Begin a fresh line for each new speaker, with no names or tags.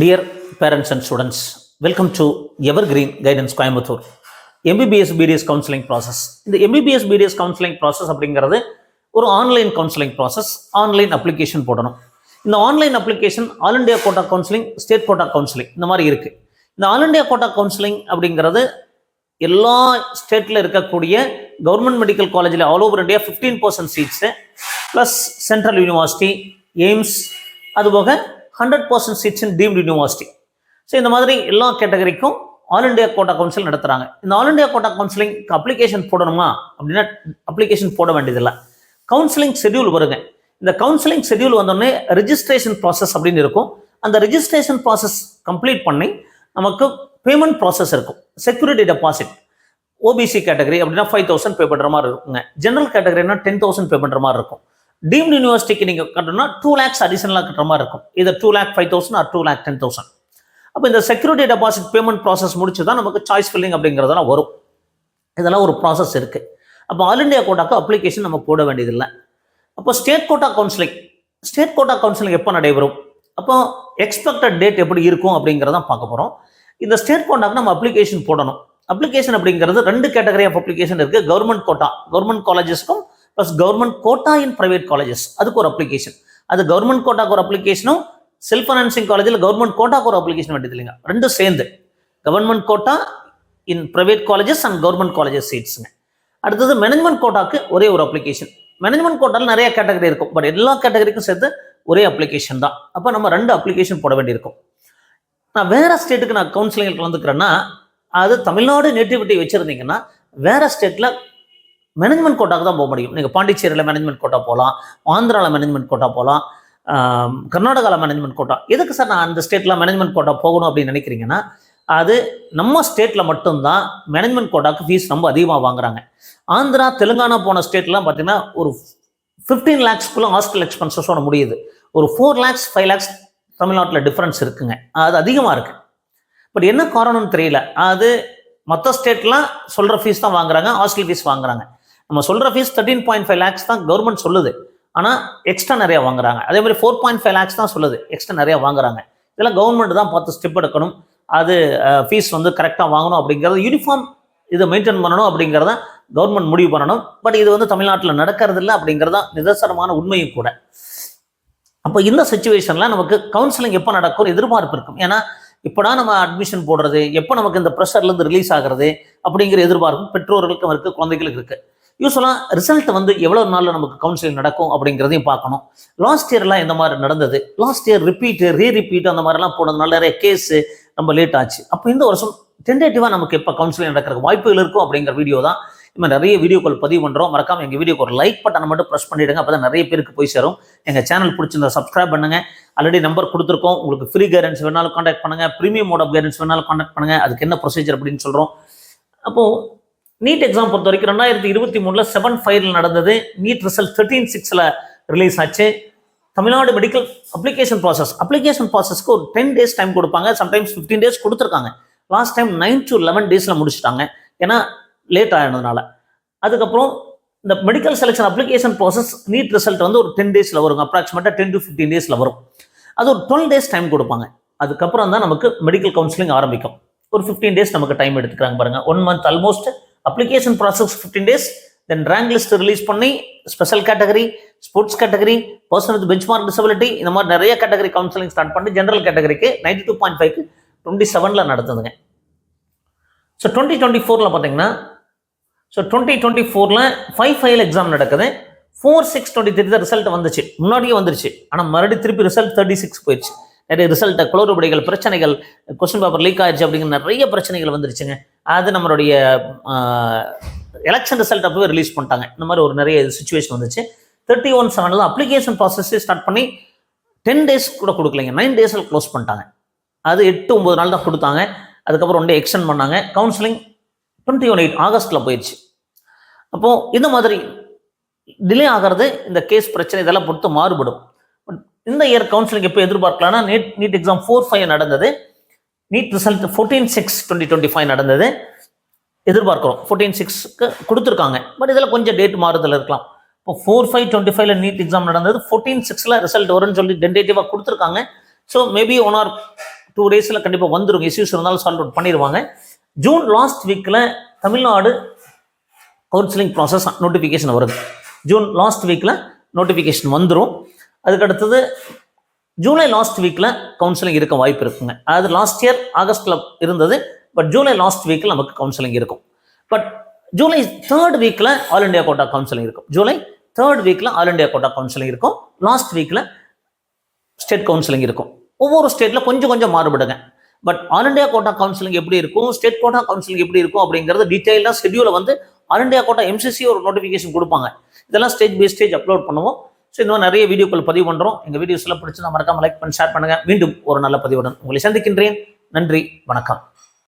Dear parents and students welcome to evergreen guidance Coimbatore MBBS BDS counselling process இந்த MBBS BDS counselling process அப்படிங்கிறது ஒரு online counselling process online application போடணும். இந்த online application all India quota counselling state quota counselling இந்த மாதிரி இருக்குது இந்த all India quota counselling அப்படிங்கிறது எல்லா ஸ்டேட்டில் இருக்கக்கூடிய கவர்மெண்ட் மெடிக்கல் காலேஜில் all over India fifteen percent seats plus central university AIIMS அதுபோக hundred percent seats in deemed university so இந்த மாதிரி எல்லா கேட்டகரிக்கும் ஆல் இண்டியா கோட்டா கவுன்சில் நடத்துகிறாங்க இந்த ஆல் இண்டியா கோட்டா கவுன்சிலிங்க்கு அப்ளிகேஷன் போடணுமா? அப்படின்னா அப்ளிகேஷன் போட வேண்டியதில்லை. கவுன்சிலிங் ஷெட்யூல் வருங்க. இந்த கவுன்சிலிங் ஷெட்யூல் வந்தோடனே ரிஜிஸ்ட்ரேஷன் ப்ராசஸ் அப்படின்னு இருக்கும். அந்த ரிஜிஸ்ட்ரேஷன் ப்ராசஸ் கம்ப்ளீட் பண்ணி நமக்கு பேமெண்ட் ப்ராசஸ் இருக்கும். செக்யூரிட்டி டெபாசிட் ஓபிசி கேட்டகரி அப்படின்னா ஃபைவ் தௌசண்ட் பே பண்ணுற மாதிரி இருக்குங்க. ஜென்ரல் கேட்டகரினா டென் தௌசண்ட் பே பண்ணுற மாதிரி இருக்கும். டீம்டு யூனிவர்சிட்டிக்கு நீங்கள் கட்டணும்னா டூ லேக்ஸ் அடிஷனலாக கட்டுற மாதிரி இருக்கும். இது two lakh five thousand or two lakh ten thousand அப்போ இந்த செக்யூரிட்டி டெபாசிட் பேமெண்ட் ப்ராசஸ் முடிச்சு தான் நமக்கு சாய்ஸ் ஃபில்லிங் அப்படிங்கிறதெல்லாம் வரும். இதெல்லாம் ஒரு ப்ராசஸ் இருக்குது அப்போ ஆல் இண்டியா கோட்டாக்கு அப்ளிகேஷன் நம்ம போட வேண்டியதில்லை. அப்போ state quota counselling state quota counselling எப்போ நடைபெறும்? அப்போ எக்ஸ்பெக்டட் டேட் எப்படி இருக்கும் அப்படிங்கிறத பார்க்க போகிறோம் இந்த ஸ்டேட் கோட்டாக்கு நம்ம அப்ளிகேஷன் போடணும். அப்ளிகேஷன் அப்படிங்கிறது ரெண்டு கேட்டகரி ஆஃப் அப்ளிகேஷன் இருக்குது government quota government காலேஜஸ்க்கும் plus government quota in private colleges அதுக்கு ஒரு அப்ளிகேஷன் அது கவர்மெண்ட் கோட்டாக்கு ஒரு அப்ளிகேஷனும் செல்ஃப் ஃபைனான்சிங் காலேஜில் கவர்மெண்ட் கோட்டாக்கு ஒரு அப்ளிகேஷன் வேண்டியது இல்லைங்க ரெண்டும் சேர்ந்து. Government quota in private colleges and government colleges சீட்ஸுங்க அடுத்தது மேனேஜ்மெண்ட் கோட்டாக்கு ஒரே ஒரு அப்ளிகேஷன் மேனேஜ்மெண்ட் கோட்டாவில் நிறைய கேட்டகரி இருக்கும். பட் எல்லா கேட்டகரிக்கும் சேர்த்து ஒரே அப்ளிகேஷன் தான். அப்போ நம்ம ரெண்டு அப்ளிகேஷன் போட வேண்டியிருக்கும். நான் வேற ஸ்டேட்டுக்கு நான் கவுன்சிலிங்கில் கலந்துக்கிறேன்னா அது தமிழ்நாடு நேட்டிவிட்டி வச்சுருந்தீங்கன்னா வேற ஸ்டேட்டில் மேனேஜ்மெண்ட் கோட்டாக்கு தான் போக முடியும். நீங்கள் பாண்டிச்சேரியில் மேனேஜ்மெண்ட் கோட்டா போகலாம் ஆந்திராவில் மேனேஜ்மெண்ட் கோட்டா போகலாம் கர்நாடகாவில் மேனேஜ்மெண்ட் கோட்டா எதுக்கு சார் நான் அந்த ஸ்டேட்டில் மேனேஜ்மெண்ட் கோட்டா போகணும் அப்படின்னு நினைக்கிறீங்கன்னா அது நம்ம ஸ்டேட்டில் மட்டும்தான் மேனேஜ்மெண்ட் கோட்டாக்கு ஃபீஸ் ரொம்ப அதிகமாக வாங்குறாங்க. ஆந்திரா தெலுங்கானா போன ஸ்டேட்லாம் பார்த்தீங்கன்னா ஒரு ஃபிஃப்டீன் லேக்ஸ்க்குள்ளே ஹாஸ்டல் எக்ஸ்பென்சஸோட முடியுது. ஒரு ஃபோர் லேக்ஸ் ஃபைவ் லேக்ஸ் தமிழ்நாட்டில் டிஃப்ரென்ஸ் இருக்குங்க. அது அதிகமாக இருக்குது பட் என்ன காரணம்னு தெரியல. அது மற்ற ஸ்டேட்லாம் சொல்கிற ஃபீஸ் தான் வாங்குறாங்க ஹாஸ்டல் ஃபீஸ் வாங்குறாங்க. நம்ம சொல்கிற fees thirteen point five lakhs தான் கவர்மெண்ட் சொல்லுது. ஆனால் எக்ஸ்ட்ரா நிறையா வாங்குறாங்க. அதே மாதிரி ஃபோர் பாயிண்ட் ஃபைவ் லேக்ஸ் தான் சொல்லுது. எக்ஸ்ட்ரா நிறையா வாங்குறாங்க. இதெல்லாம் கவர்மெண்ட் தான் பார்த்து ஸ்டெப் எடுக்கணும். அது ஃபீஸ் வந்து கரெக்டாக வாங்கணும் அப்படிங்கிறது யூனிஃபார்ம் இதை மெயின்டைன் பண்ணணும் அப்படிங்கிறத கவர்மெண்ட் முடிவு பண்ணணும். பட் இது வந்து தமிழ்நாட்டில் நடக்கிறது இல்லை அப்படிங்கிறதா நிதர்சனமான உண்மையும் கூட. அப்போ இந்த சுச்சுவேஷனில் நமக்கு கவுன்சிலிங் எப்போ நடக்கும் எதிர்பார்ப்பு இருக்கும். ஏன்னா இப்போடா நம்ம அட்மிஷன் போடுறது எப்போ நமக்கு இந்த ப்ரெஷர்லேருந்து ரிலீஸ் ஆகிறது அப்படிங்கிற எதிர்பார்ப்பு பெற்றோர்களுக்கும் இருக்குது குழந்தைகளுக்கு இருக்குது யூஸ்வலாக ரிசல்ட் வந்து எவ்வளோ நாளில் நமக்கு கவுன்சிலிங் நடக்கும்? அப்படிங்கிறதையும் பார்க்கணும். லாஸ்ட் இயர்லாம் இந்த மாதிரி நடந்தது. Last year repeat re repeat அந்த மாதிரிலாம் போனதுனால நிறைய கேஸு ரொம்ப லேட் ஆச்சு. அப்போ இந்த வருஷம் டென்டேட்டிவாக நமக்கு எப்போ கவுன்சிலிங் நடக்கிறதுக்கு வாய்ப்புகள் இருக்கும் அப்படிங்கிற வீடியோ தான் இப்போ நிறைய வீடியோக்கள் பதிவு பண்ணுறோம் மறக்காமல் எங்கள் வீடியோக்கு ஒரு லைக் பட்டனை மட்டும் ப்ரெஸ் பண்ணிவிடுங்க அப்போ தான் நிறைய பேருக்கு போய் சேரும். எங்கள் சேனல் பிடிச்சிருந்தா சப்ஸ்கிரைப் பண்ணுங்கள் ஆல்ரெடி நம்பர் கொடுத்துருக்கோம். உங்களுக்கு ஃப்ரீ கைடன்ஸ் வேணாலும் காண்டாக்ட் பண்ணுங்கள் ப்ரீமியம் மோட் ஆஃப் கைடன்ஸ் வேணாலும் காண்டாக்ட் பண்ணுங்கள் அதுக்கு என்ன ப்ரொசீஜர் அப்படின்னு சொல்கிறோம் அப்போது நீட் எக்ஸாம் பொறுத்த வரைக்கும் ரெண்டாயிரத்தி இருபத்தி மூணில் செவன் ஃபைவ்ல நடந்தது. நீட் ரிசல்ட் தேர்ட்டீன் சிக்ஸில் ரிலீஸ் ஆச்சு. Tamil Nadu medical application process application ப்ராசஸ்க்கு ஒரு டென் டேஸ் டைம் கொடுப்பாங்க. சம்டைம்ஸ் ஃபிஃப்டீன் டேஸ் கொடுத்துருக்காங்க. Last time nine to eleven டேஸில் முடிச்சிட்டாங்க. ஏன்னா லேட் ஆகினதுனால அதுக்கப்புறம் இந்த medical selection application process NEET result வந்து ஒரு டென் டேஸில் வரும். அப்ராக்சிமேட்டாக டென் டு ஃபிஃப்டீன் டேஸில் வரும். அது ஒரு டுவெல் டேஸ் டைம் கொடுப்பாங்க. அதுக்கப்புறம் தான் நமக்கு மெடிக்கல் கவுன்சிலிங் ஆரம்பிக்கும். ஒரு ஃபிஃப்டீன் டேஸ் நமக்கு டைம் எடுத்துக்கிறாங்க பாருங்கள் one month almost application process fifteen days then rank list release பண்ணி special category sports category person with benchmark mark disability இந்த மாதிரி நிறைய கேட்டகரி கவுன்சிலிங் ஸ்டார்ட் பண்ணி ஜென்ரல் கேட்டகரிக்கு நைன்டி டூ பாயிண்ட் ஃபைவ்க்கு டுவெண்ட்டி செவனில் நடத்துதுங்க ஸோ டுவெண்ட்டி டுவெண்ட்டி ஃபோரில் பார்த்தீங்கன்னா ஸோ டுவெண்ட்டி டுவெண்ட்டி ஃபோரில் ஃபைவ் ஃபைவ்ல எக்ஸாம் நடக்குது. ஃபோர் சிக்ஸ் டுவெண்ட்டி த்ரீ தான் ரிசல்ட் வந்துச்சு. முன்னாடியே வந்துருச்சு. ஆனால் மறுபடியும் திருப்பி ரிசல்ட் தேர்ட்டி சிக்ஸ் போயிடுச்சு. நிறைய ரிசல்ட்டை குளறுபடிகள் பிரச்சனைகள் கொஸ்டின் பேப்பர் லீக் ஆயிடுச்சு அப்படிங்கிற நிறைய பிரச்சனைகள் வந்துருச்சுங்க. அது நம்மளுடைய எலெக்ஷன் ரிசல்ட் அப்போவே ரிலீஸ் பண்ணிட்டாங்க. இந்த மாதிரி ஒரு நிறைய சுச்சுவேஷன் வந்துச்சு. தேர்ட்டி ஒன் செவனில் அப்ளிகேஷன் ப்ராசஸே ஸ்டார்ட் பண்ணி டென் டேஸ் கூட கொடுக்கலைங்க. நைன் டேஸில் க்ளோஸ் பண்ணிட்டாங்க. அது எட்டு ஒம்பது நாள் தான் கொடுத்தாங்க. அதுக்கப்புறம் ஒன் டே எக்ஸ்டெண்ட் பண்ணாங்க. கவுன்சிலிங் டுவெண்ட்டி ஒன் எயிட் ஆகஸ்ட்டில் போயிடுச்சு அப்போது இந்த மாதிரி டிலே ஆகிறது இந்த கேஸ் பிரச்சனை இதெல்லாம் பொறுத்து மாறுபடும். பட் இந்த இயர் கவுன்சிலிங் எப்போ எதிர்பார்க்கலாம்னா NEET NEET exam four five நடந்தது. NEET result fourteen six twenty twenty five நடந்தது. எதிர்பார்க்குறோம். ஃபோர்டீன் சிக்ஸ்க்கு கொடுத்துருக்காங்க. பட் இதில் கொஞ்சம் டேட் மாறுதல் இருக்கலாம். இப்போ ஃபோர் ஃபைவ் டுவெண்ட்டி ஃபைவ்ல நீட் எக்ஸாம் நடந்தது. ஃபோர்டீன் சிக்ஸில் ரிசல்ட் வரும்னு சொல்லி டென்டேட்டிவாக கொடுத்துருக்காங்க. So maybe one or two டேஸில் கண்டிப்பாக வந்துடும் இஷ்யூஸ் இருந்தாலும் சால்வ் அவுட் பண்ணிடுவாங்க. ஜூன் லாஸ்ட் வீக்கில் தமிழ்நாடு கவுன்சிலிங் ப்ராசஸ் நோட்டிஃபிகேஷன் வருது. ஜூன் லாஸ்ட் வீக்கில் நோட்டிஃபிகேஷன் வந்துடும் அதுக்கு அடுத்தது ஜூலை லாஸ்ட் வீக்கில் கவுன்சிலிங் இருக்க வாய்ப்பு இருக்குங்க. அதாவது லாஸ்ட் இயர் ஆகஸ்டில் இருந்தது பட் ஜூலை லாஸ்ட் வீக்கில் நமக்கு கவுன்சிலிங் இருக்கும். பட் ஜூலை தேர்ட் வீக்கில் ஆல் இண்டியா கோட்டா கவுன்சிலிங் இருக்கும். ஜூலை தேர்ட் வீக்கில் ஆல் இண்டியா கோட்டா கவுன்சிலிங் இருக்கும். லாஸ்ட் வீக்கில் ஸ்டேட் கவுன்சிலிங் இருக்கும். ஒவ்வொரு ஸ்டேட்டில் கொஞ்சம் கொஞ்சம் மாறுபடுங்க. But all India quota counselling எப்படி இருக்கும்? ஸ்டேட் கோட்டா கவுன்சிலிங் எப்படி இருக்கும்? அப்படிங்கிறது டீட்டெயிலாக ஷெடியூலை வந்து ஆல் இண்டியா கோட்டா எம்சிசி ஒரு நோட்டிஃபிகேஷன் கொடுப்பாங்க. இதெல்லாம் ஸ்டேஜ் பை ஸ்டேஜ் அப்லோட் பண்ணுவோம். ஸோ இன்னும் நிறைய வீடியோக்கள் பதிவு பண்ணுறோம் எங்கள் வீடியோஸ்லாம் பிடிச்சி நான் மறக்காம லைக் பண்ணி ஷேர் பண்ணுங்கள் மீண்டும் ஒரு நல்ல பதிவுடன் உங்களை சந்திக்கின்றேன். நன்றி வணக்கம்.